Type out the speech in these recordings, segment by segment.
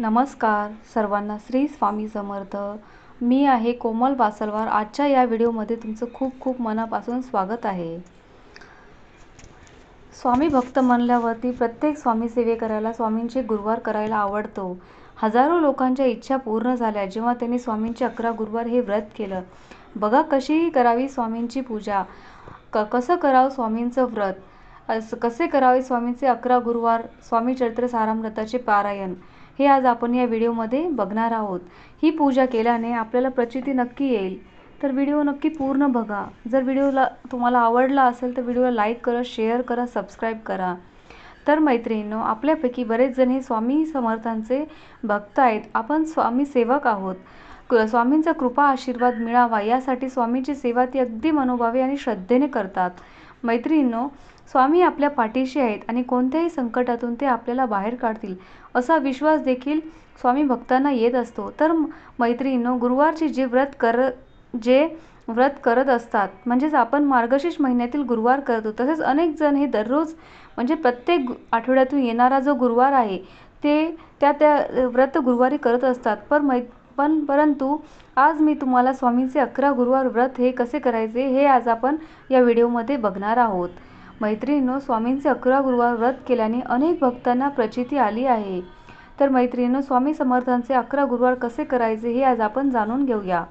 नमस्कार सर्वांना श्री स्वामी समर्थ. मी आहे कोमल बासलवार. आजच्या या व्हिडिओमध्ये तुमचं खूप खूप मनापासून स्वागत आहे. स्वामी भक्त म्हणल्यावरती प्रत्येक स्वामी सेवे करायला स्वामींचे गुरुवार करायला आवडतो. हजारो लोकांच्या इच्छा पूर्ण झाल्या जेव्हा त्यांनी स्वामींचे अकरा गुरुवार हे व्रत केलं. बघा कशी करावी स्वामींची पूजा. क कसं करावं स्वामींचं व्रत. असं कसे करावे स्वामींचे अकरा गुरुवार स्वामी चरित्र सारामृताचे पारायण. हे आज आपण या व्हिडिओमध्ये बघणार आहोत. ही पूजा केल्याने आपल्याला प्रचिती नक्की येईल. तर व्हिडिओ नक्की पूर्ण बघा. जर व्हिडिओला तुम्हाला आवडला असेल तर व्हिडिओला लाईक करा शेअर करा सबस्क्राईब करा. तर मैत्रिणींनो आपल्यापैकी बरेच जण हे स्वामी समर्थांचे भक्त आहेत. आपण स्वामी सेवक आहोत. स्वामींचा कृपा आशीर्वाद मिळावा यासाठी स्वामींची सेवा ती अगदी मनोभावे आणि श्रद्धेने करतात. मैत्रिणींनो स्वामी आपल्या पाठीशी आहेत आणि कोणत्याही संकटातून ते आपल्याला बाहेर काढतील असा विश्वास देखील स्वामी भक्तांना येत असतो. तर मैत्रिणींनो गुरुवारचे जे व्रत कर जे व्रत करत असतात म्हणजेच आपण मार्गशीर्ष महिन्यातील गुरुवार करतो तसेच अनेक जण हे दररोज म्हणजे प्रत्येक आठवड्यातून येणारा जो गुरुवार आहे ते त्या त्या व्रत गुरुवारी करत असतात. पर मै पण परंतु आज मी तुम्हाला स्वामींचे अकरा गुरुवार व्रत हे कसे करायचे हे आज आपण या व्हिडिओमध्ये बघणार आहोत. मैत्रिणींनो स्वामींचे अकरा गुरुवार व्रत केल्याने अनेक भक्तांना प्रचिती आली आहे. तर मैत्रिणींनो स्वामी समर्थांचे अकरा गुरुवार कसे करायचे हे आज आपण जाणून घेऊया.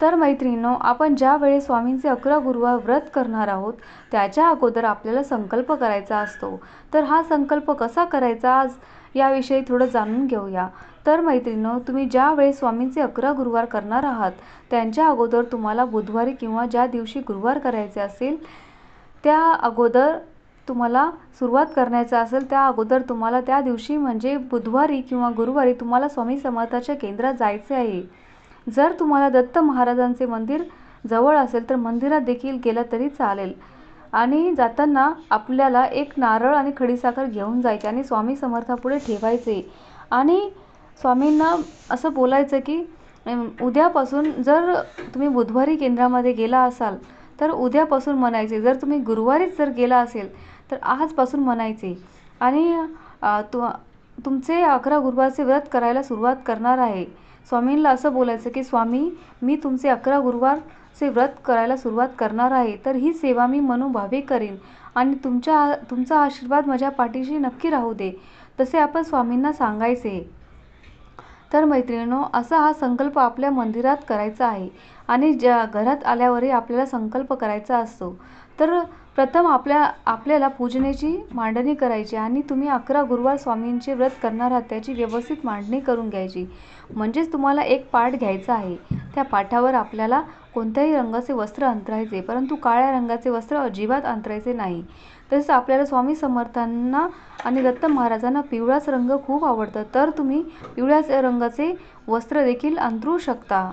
तर मैत्रिणींनो आपण ज्या वेळेस स्वामींचे अकरा गुरुवार व्रत करणार आहोत त्याच्या अगोदर आपल्याला संकल्प करायचा असतो. तर हा संकल्प कसा करायचा आज याविषयी थोडं जाणून घेऊया. तर मैत्रिणींनो तुम्ही ज्या वेळेस स्वामींचे अकरा गुरुवार करणार आहात त्यांच्या अगोदर तुम्हाला बुधवारी किंवा ज्या दिवशी गुरुवार करायचे असेल त्या अगोदर तुम्हाला सुरुवात करण्याचं असेल त्या अगोदर तुम्हाला त्या दिवशी म्हणजे बुधवारी किंवा गुरुवारी तुम्हाला स्वामी समर्थाच्या केंद्रात जायचे आहे. जर तुम्हाला दत्त महाराजांचे मंदिर जवळ असेल तर मंदिरात देखील गेलं तरी चालेल. आणि जाताना आपल्याला एक नारळ आणि खडीसाखर घेऊन जायचे आणि स्वामी समर्थापुढे ठेवायचे. आणि स्वामींना असं बोलायचं की उद्यापासून जर तुम्ही बुधवारी केंद्रामध्ये गेला असाल तर उद्यापासून म्हणायचे. जर तुम्ही गुरुवारीच जर गेला असेल तर आजपासून म्हणायचे. आणि तु तुमचे अकरा गुरुवारचे व्रत करायला सुरुवात करणार आहे. स्वामींना असं बोलायचं की स्वामी मी तुमचे अकरा गुरुवारचे व्रत करायला सुरुवात करणार आहे. तर ही सेवा मी मनोभावे करीन. आणि तुमच्या तुमचा आशीर्वाद माझ्या पाठीशी नक्की राहू दे. तसे आपण स्वामींना सांगायचे. तर मैत्रिणींनो असा हा संकल्प आपल्या मंदिरात करायचा आहे आणि ज्या घरात आल्यावरही आपल्याला संकल्प करायचा असतो. तर प्रथम आपल्या आपल्याला पूजनेची मांडणी करायची आणि तुम्ही अकरा गुरुवार स्वामींचे व्रत करणार आहात त्याची व्यवस्थित मांडणी करून घ्यायची. म्हणजेच तुम्हाला एक पाठ घ्यायचा आहे. त्या पाठावर आपल्याला कोणत्याही रंगाचे वस्त्र अंतरायचे परंतु काळ्या रंगाचे वस्त्र अजिबात अंतरायचे नाही. तसेच आपल्याला स्वामी समर्थांना आणि दत्त महाराजांना पिवळाच रंग खूप आवडतं तर तुम्ही पिवळ्याच रंगाचे वस्त्र देखील अंतरू शकता.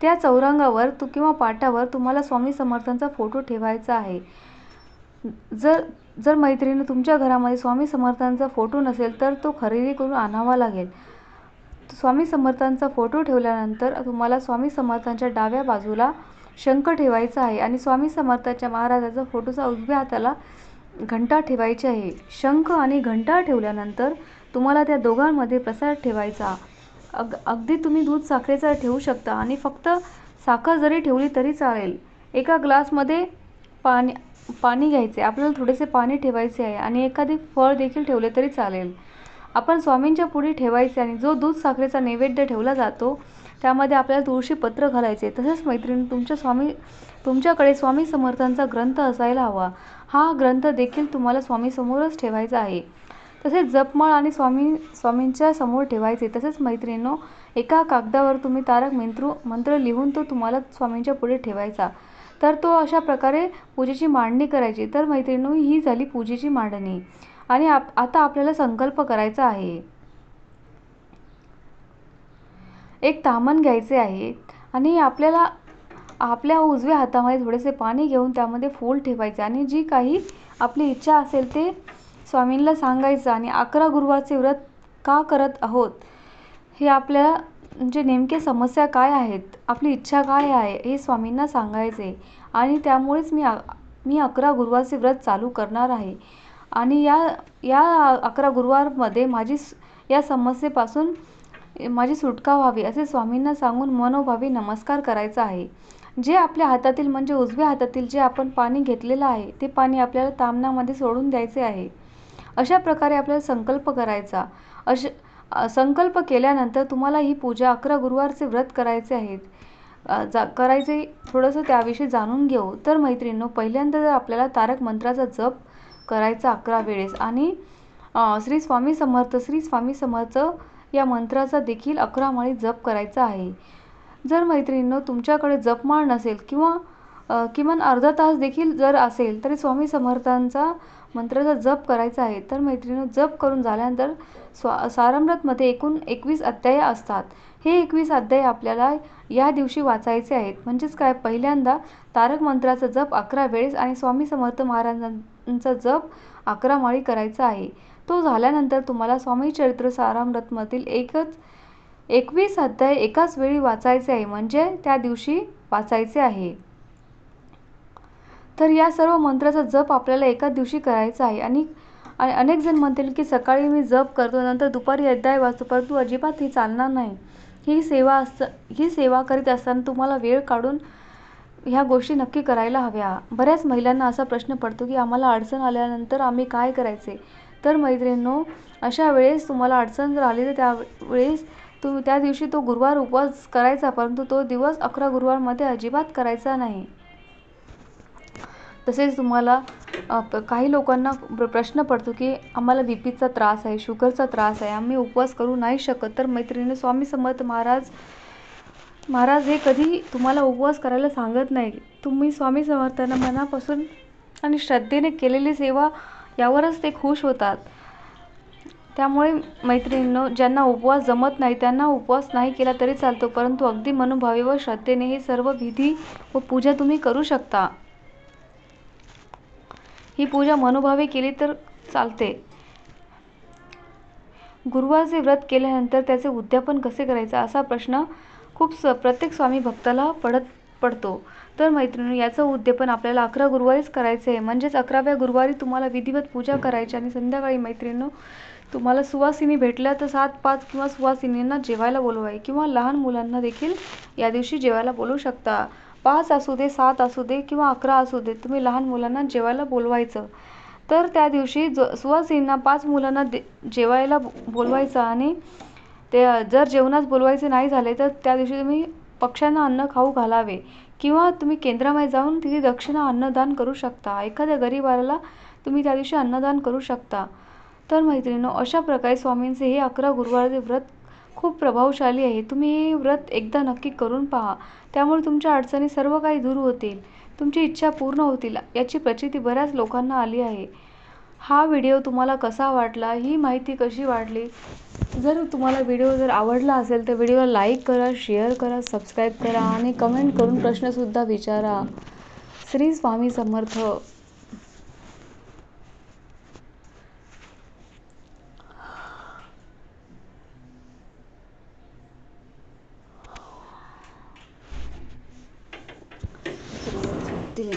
त्या चौरंगावर तू किंवा पाटावर तुम्हाला स्वामी समर्थांचा फोटो ठेवायचा आहे. जर जर मैत्रिणी तुमच्या घरामध्ये स्वामी समर्थांचा फोटो नसेल तर तो खरेदी करून आणावा लागेल. स्वामी समर्थांचा फोटो ठेवल्यानंतर तुम्हाला स्वामी समर्थांच्या डाव्या बाजूला शंख ठेवायचा आहे आणि स्वामी समर्थाच्या महाराजाचा फोटोचा उजव्या हाताला घंटा ठेवायची आहे. शंख आणि घंटा ठेवल्यानंतर तुम्हाला त्या दोघांमध्ये प्रसाद ठेवायचा. अग अगदी तुम्ही दूध साखरेचा ठेवू शकता आणि फक्त साखर जरी ठेवली तरी चालेल. एका ग्लासमध्ये पाणी पाणी घ्यायचे. आपल्याला थोडेसे पाणी ठेवायचे आहे आणि एखादे फळ देखील ठेवले तरी चालेल. आपण स्वामींच्या पुढे ठेवायचे आणि जो दूध साखरेचा नैवेद्य ठेवला जातो त्यामध्ये आपल्याला तुळशी पत्र घालायचे. तसेच मैत्रिणी तुमच्या स्वामी तुमच्याकडे स्वामी समर्थांचा ग्रंथ असायला हवा. हा ग्रंथ देखील तुम्हाला स्वामीसमोरच ठेवायचा आहे. तसेच जपमाळ आणि स्वामी स्वामींच्या समोर ठेवायचे. तसेच मैत्रिणीनो एका कागदावर तुम्ही तारक मंत्र मंत्र लिहून तो तुम्हाला स्वामींच्या पुढे ठेवायचा. तर तो अशा प्रकारे पूजेची मांडणी करायची. तर मैत्रिणी ही झाली पूजेची मांडणी. आणि आप आता आपल्याला संकल्प करायचा आहे. एक तामण घ्यायचे आहे आणि आपल्याला आपल्या उजव्या हातामध्ये थोडेसे पाणी घेऊन त्यामध्ये फूल ठेवायचे आणि जी काही आपली इच्छा असेल ते स्वामींना सांगायचं आणि अकरा गुरुवारचे व्रत का करत आहोत? हे आपल्या म्हणजे नेमके समस्या काय आहेत? आपली इच्छा काय आहे? हे स्वामींना सांगायचे. आणि त्यामुळेच मी मी अकरा गुरुवारचे व्रत चालू करणार आहे. आणि या या अकरा गुरुवारमध्ये माझी या समस्येपासून माझी सुटका व्हावी असे स्वामींना सांगून मनोभावे नमस्कार करायचा आहे. जे आपल्या हातातील म्हणजे उजव्या हातातील जे आपण पाणी घेतलेलं आहे ते पाणी आपल्याला तामनामध्ये सोडून द्यायचे आहे. अशा प्रकारे आपल्याला संकल्प करायचा. अश संकल्प केल्यानंतर तुम्हाला ही पूजा अकरा गुरुवारचे व्रत करायचे आहेत. जा करायचे थोडंसं त्याविषयी जाणून घेऊ. तर मैत्रिणींनो पहिल्यांदा जर आपल्याला तारक मंत्राचा जप करायचा अकरा वेळेस आणि श्री स्वामी समर्थ श्री स्वामी समर्थ या मंत्राचा देखील अकरा माळी जप करायचा आहे. जर मैत्रिणींनो तुमच्याकडे जपमाळ नसेल किंवा किमान अर्धा तास देखील जर असेल तरी स्वामी समर्थांचा मंत्राचा जप करायचा आहे. तर मैत्रिणींनो जप करून झाल्यानंतर स्वा सारामृतमध्ये एकूण एकवीस अध्याय असतात. हे एकवीस अध्याय आपल्याला या दिवशी वाचायचे आहेत. म्हणजेच काय? पहिल्यांदा तारक मंत्राचा जप अकरा वेळेस आणि स्वामी समर्थ महाराजांचा जप अकरा माळी करायचा आहे. तो झाल्यानंतर तुम्हाला स्वामी चरित्र सारामृतमधील एकच एकवीस अध्याय एकाच वेळी वाचायचे आहे म्हणजे त्या दिवशी वाचायचे आहे. तर या सर्व मंत्राचा जप आपल्याला एकाच दिवशी करायचा आहे. आणि अनेक जण म्हणतील की सकाळी मी जप करतो नंतर दुपारी अध्याय वाचतो परंतु अजिबात ही चालणार नाही. ही सेवा अस ही सेवा करीत असताना तुम्हाला वेळ काढून ह्या गोष्टी नक्की करायला हव्या. बऱ्याच महिलांना असा प्रश्न पडतो की आम्हाला अडचण आल्यानंतर आम्ही काय करायचे? तर मैत्रिणींनो अशा वेळेस तुम्हाला अडचण जर आली तर त्यावेळेस तुम्ही त्या दिवशी तो गुरुवार उपवास करायचा परंतु तो दिवस अकरा गुरुवारमध्ये अजिबात करायचा नाही. तसेच तुम्हाला काही लोकांना प्रश्न पडतो की आम्हाला बी पीचा त्रास आहे शुगरचा त्रास आहे आम्ही उपवास करू नाही शकत. तर मैत्रिणी स्वामी समर्थ महाराज महाराज हे कधी तुम्हाला उपवास करायला सांगत नाही. तुम्ही स्वामी समर्थांना मनापासून आणि श्रद्धेने केलेली सेवा यावरच ते खुश होतात. त्यामुळे मैत्रिणींनो ज्यांना उपवास जमत नाही त्यांना उपवास नाही केला तरी चालतो परंतु अगदी मनोभावे व श्रद्धेने हे सर्व विधी व पूजा तुम्ही करू शकता. ही पूजा मनोभावे केली तर चालते. गुरुवारचे व्रत केल्यानंतर त्याचे उद्यापन कसे करायचे असा प्रश्न खूप स प्रत्येक स्वामी भक्ताला पडत पडतो. तर मैत्रिणी याचं उद्यापन आपल्याला अकरा गुरुवारीच करायचं आहे. म्हणजेच अकराव्या गुरुवारी तुम्हाला विधिवत पूजा करायची आणि संध्याकाळी मैत्रिणी तुम्हाला सुवासिनी भेटल्या तर सात पाच किंवा सुवासिनींना जेवायला बोलवाय किंवा लहान मुलांना देखील या दिवशी जेवायला बोलू शकता. पाच असू दे सात असू दे किंवा अकरा असू दे तुम्ही लहान मुलांना जेवायला बोलवायचं. तर त्या दिवशी ज सुवासिनींना पाच मुलांना दे जेवायला बोलवायचं आणि ते जर जेवणास बोलवायचे नाही झाले तर त्या दिवशी तुम्ही पक्ष्यांना अन्न खाऊ घालावे किंवा तुम्ही केंद्रामध्ये जाऊन तिथे दक्षिणा अन्नदान करू शकता. एखाद्या गरीबाला तुम्ही त्या दिवशी अन्नदान करू शकता. तर मैत्रिणींनो अशा प्रकारे स्वामींचे हे अकरा गुरुवारचे व्रत खूप प्रभावशाली आहे. तुम्ही हे व्रत एकदा नक्की करून पहा. त्यामुळे तुमच्या अडचणी सर्व काही दूर होतील. तुमची इच्छा पूर्ण होतील. याची प्रचिती बऱ्याच लोकांना आली आहे. हा व्हिडिओ तुम्हाला कसा वाटला ही माहिती कशी वाटली? जर तुम्हाला व्हिडिओ जर आवडला असेल तर व्हिडिओला लाईक करा शेअर करा सबस्क्राईब करा आणि कमेंट करून प्रश्नसुद्धा विचारा. श्री स्वामी समर्थ. दिले